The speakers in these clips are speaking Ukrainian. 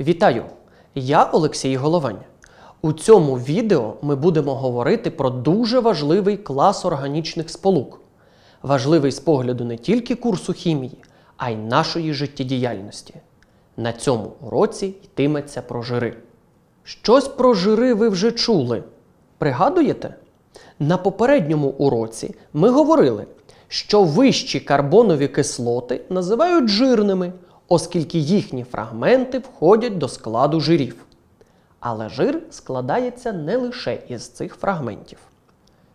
Вітаю! Я Олексій Головань. У цьому відео ми будемо говорити про дуже важливий клас органічних сполук. Важливий з погляду не тільки курсу хімії, а й нашої життєдіяльності. На цьому уроці йтиметься про жири. Щось про жири ви вже чули. Пригадуєте? На попередньому уроці ми говорили, що вищі карбонові кислоти називають жирними, оскільки їхні фрагменти входять до складу жирів. Але жир складається не лише із цих фрагментів.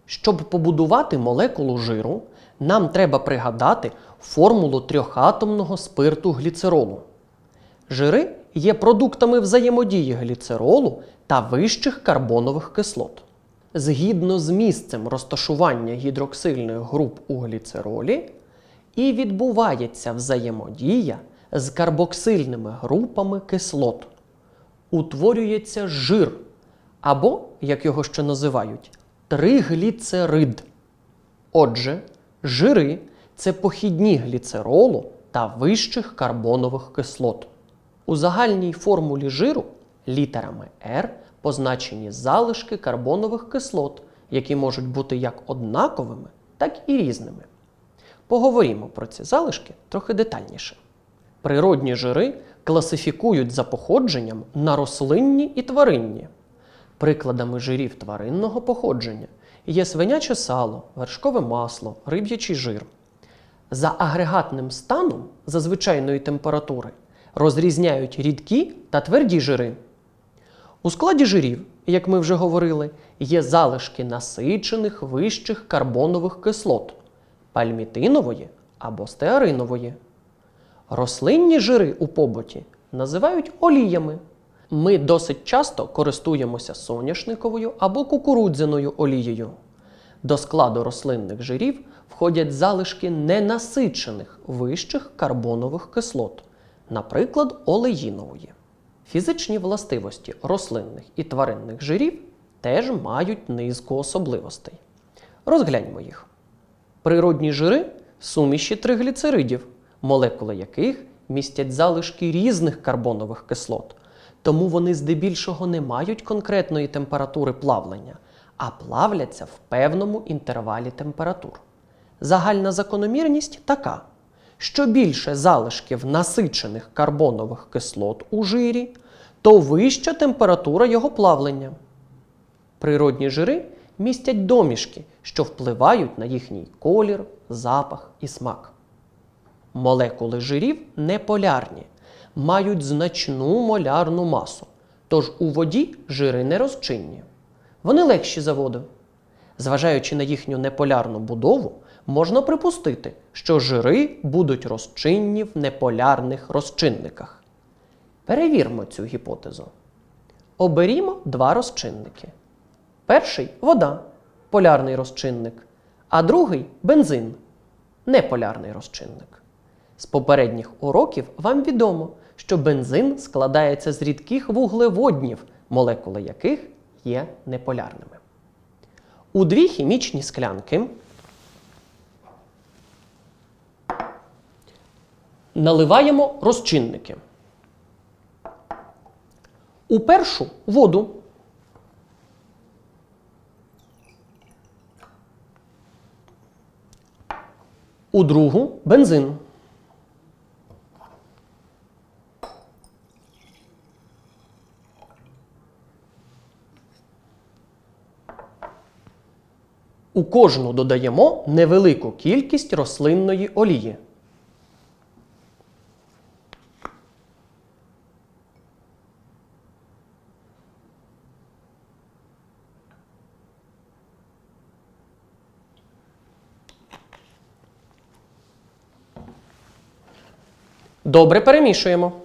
Щоб побудувати молекулу жиру, нам треба пригадати формулу трьохатомного спирту гліцеролу. Жири є продуктами взаємодії гліцеролу та вищих карбонових кислот. Згідно з місцем розташування гідроксильних груп у гліцеролі, і відбувається взаємодія з карбоксильними групами кислот. Утворюється жир, або, як його ще називають, тригліцерид. Отже, жири це похідні гліцеролу та вищих карбонових кислот. У загальній формулі жиру літерами R позначені залишки карбонових кислот, які можуть бути як однаковими, так і різними. Поговоримо про ці залишки трохи детальніше. Природні жири класифікують за походженням на рослинні і тваринні. Прикладами жирів тваринного походження є свиняче сало, вершкове масло, риб'ячий жир. За агрегатним станом за звичайної температури розрізняють рідкі та тверді жири. У складі жирів, як ми вже говорили, є залишки насичених вищих карбонових кислот пальмітинової або стеаринової. Рослинні жири у побуті називають оліями. Ми досить часто користуємося соняшниковою або кукурудзяною олією. До складу рослинних жирів входять залишки ненасичених вищих карбонових кислот, наприклад, олеїнової. Фізичні властивості рослинних і тваринних жирів теж мають низку особливостей. Розгляньмо їх. Природні жири суміші тригліцеридів, молекули яких містять залишки різних карбонових кислот, тому вони здебільшого не мають конкретної температури плавлення, а плавляться в певному інтервалі температур. Загальна закономірність така: що більше залишків насичених карбонових кислот у жирі, то вища температура його плавлення. Природні жири містять домішки, що впливають на їхній колір, запах і смак. Молекули жирів неполярні, мають значну молярну масу, тож у воді жири не розчинні. Вони легші за воду. Зважаючи на їхню неполярну будову, можна припустити, що жири будуть розчинні в неполярних розчинниках. Перевірмо цю гіпотезу. Оберімо два розчинники. Перший вода полярний розчинник, а другий бензин неполярний розчинник. З попередніх уроків вам відомо, що бензин складається з рідких вуглеводнів, молекули яких є неполярними. У дві хімічні склянки наливаємо розчинники. У першу воду. У другу бензин. У кожну додаємо невелику кількість рослинної олії. Добре перемішуємо.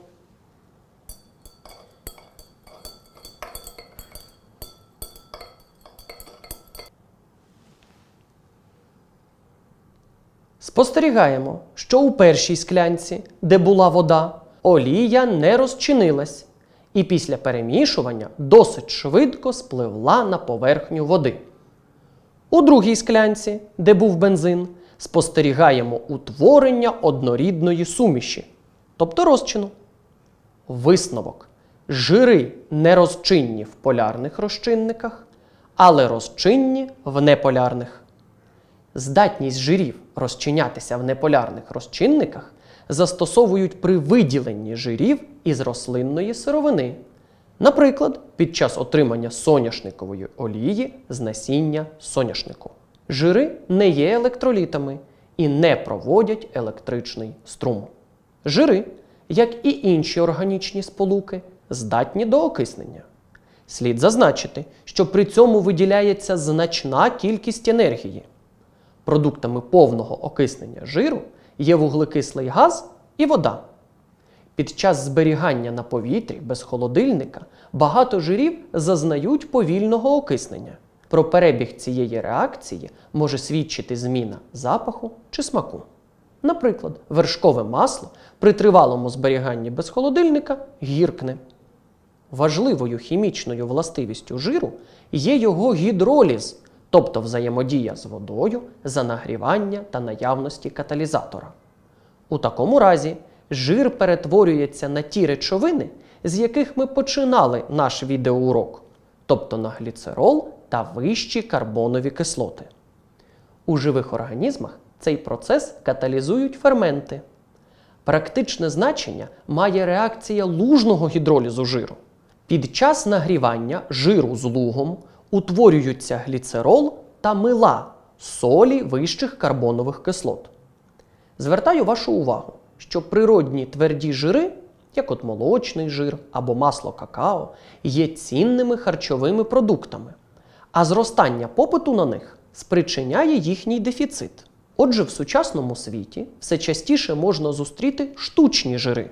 Спостерігаємо, що у першій склянці, де була вода, олія не розчинилась, і після перемішування досить швидко спливла на поверхню води. У другій склянці, де був бензин, спостерігаємо утворення однорідної суміші, тобто розчину. Висновок. Жири не розчинні в полярних розчинниках, але розчинні в неполярних. Здатність жирів розчинятися в неполярних розчинниках застосовують при виділенні жирів із рослинної сировини, наприклад, під час отримання соняшникової олії з насіння соняшнику. Жири не є електролітами і не проводять електричний струм. Жири, як і інші органічні сполуки, здатні до окиснення. Слід зазначити, що при цьому виділяється значна кількість енергії. Продуктами повного окиснення жиру є вуглекислий газ і вода. Під час зберігання на повітрі без холодильника багато жирів зазнають повільного окиснення. Про перебіг цієї реакції може свідчити зміна запаху чи смаку. Наприклад, вершкове масло при тривалому зберіганні без холодильника гіркне. Важливою хімічною властивістю жиру є його гідроліз, тобто взаємодія з водою за нагрівання та наявності каталізатора. У такому разі жир перетворюється на ті речовини, з яких ми починали наш відеоурок, тобто на гліцерол та вищі карбонові кислоти. У живих організмах цей процес каталізують ферменти. Практичне значення має реакція лужного гідролізу жиру. Під час нагрівання жиру з лугом утворюються гліцерол та мила солі вищих карбонових кислот. Звертаю вашу увагу, що природні тверді жири, як от молочний жир або масло какао, є цінними харчовими продуктами, а зростання попиту на них спричиняє їхній дефіцит. Отже, в сучасному світі все частіше можна зустріти штучні жири.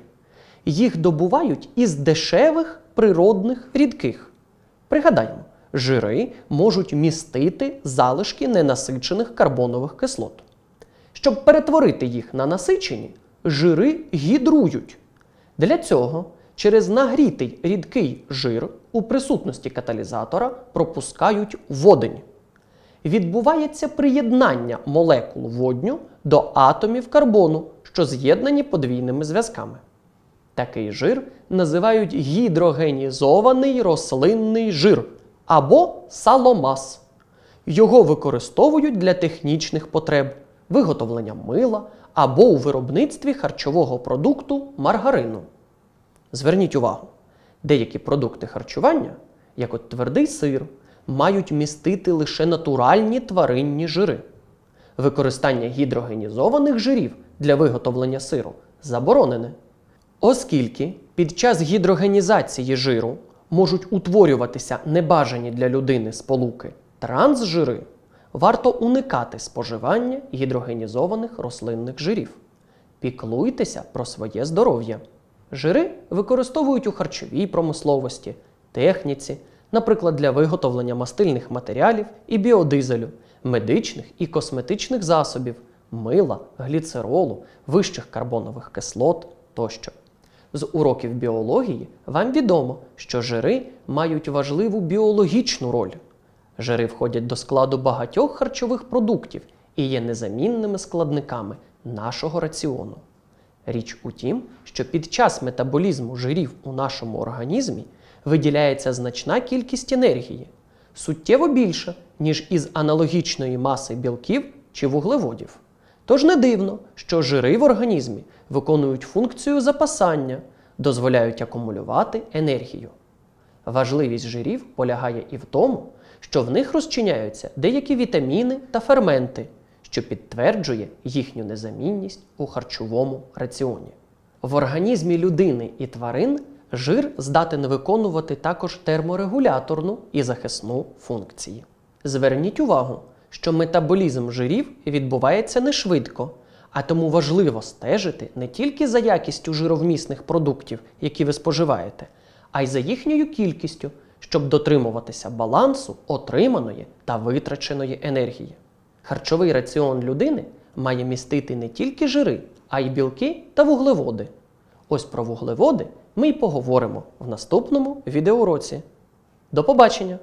Їх добувають із дешевих природних рідких. Пригадаємо, жири можуть містити залишки ненасичених карбонових кислот. Щоб перетворити їх на насичені, жири гідрують. Для цього через нагрітий рідкий жир у присутності каталізатора пропускають водень. Відбувається приєднання молекул водню до атомів карбону, що з'єднані подвійними зв'язками. Такий жир називають гідрогенізований рослинний жир або саломас. Його використовують для технічних потреб виготовлення мила або у виробництві харчового продукту маргарину. Зверніть увагу, деякі продукти харчування, як от твердий сир, мають містити лише натуральні тваринні жири. Використання гідрогенізованих жирів для виготовлення сиру заборонене. Оскільки під час гідрогенізації жиру можуть утворюватися небажані для людини сполуки трансжири, варто уникати споживання гідрогенізованих рослинних жирів. Піклуйтеся про своє здоров'я. Жири використовують у харчовій промисловості, техніці, наприклад, для виготовлення мастильних матеріалів і біодизелю, медичних і косметичних засобів, мила, гліцеролу, вищих карбонових кислот тощо. З уроків біології вам відомо, що жири мають важливу біологічну роль. Жири входять до складу багатьох харчових продуктів і є незамінними складниками нашого раціону. Річ у тім, що під час метаболізму жирів у нашому організмі виділяється значна кількість енергії, суттєво більша, ніж із аналогічної маси білків чи вуглеводів. Тож не дивно, що жири в організмі виконують функцію запасання, дозволяють акумулювати енергію. Важливість жирів полягає і в тому, що в них розчиняються деякі вітаміни та ферменти, що підтверджує їхню незамінність у харчовому раціоні. В організмі людини і тварин жир здатен виконувати також терморегуляторну і захисну функції. Зверніть увагу, що метаболізм жирів відбувається не швидко, а тому важливо стежити не тільки за якістю жировмісних продуктів, які ви споживаєте, а й за їхньою кількістю, щоб дотримуватися балансу отриманої та витраченої енергії. Харчовий раціон людини має містити не тільки жири, а й білки та вуглеводи. Ось про вуглеводи ми й поговоримо в наступному відеоуроці. До побачення!